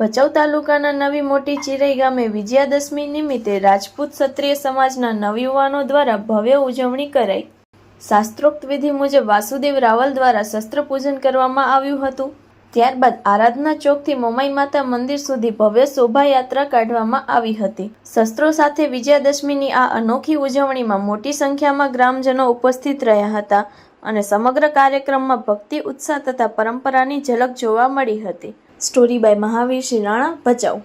ભચાઉ તાલુકાના નવી મોટી ચિરઈ ગામે વિજયાદશમી નિમિત્તે રાજપૂત ક્ષત્રિય સમાજના નવયુવાનો દ્વારા ભવ્ય ઉજવણી કરાઈ. શાસ્ત્રોક્ત વિધિ મુજબ વાસુદેવ રાવલ દ્વારા શસ્ત્ર પૂજન કરવામાં આવ્યું હતું. ત્યારબાદ આરાધના ચોકથી મોમાઈ માતા મંદિર સુધી ભવ્ય શોભાયાત્રા કાઢવામાં આવી હતી. શસ્ત્રો સાથે વિજયાદશમીની આ અનોખી ઉજવણીમાં મોટી સંખ્યામાં ગ્રામજનો ઉપસ્થિત રહ્યા હતા અને સમગ્ર કાર્યક્રમમાં ભક્તિ, ઉત્સાહ તથા પરંપરાની ઝલક જોવા મળી હતી. Story by Mahavir Shri Rana Bhachau.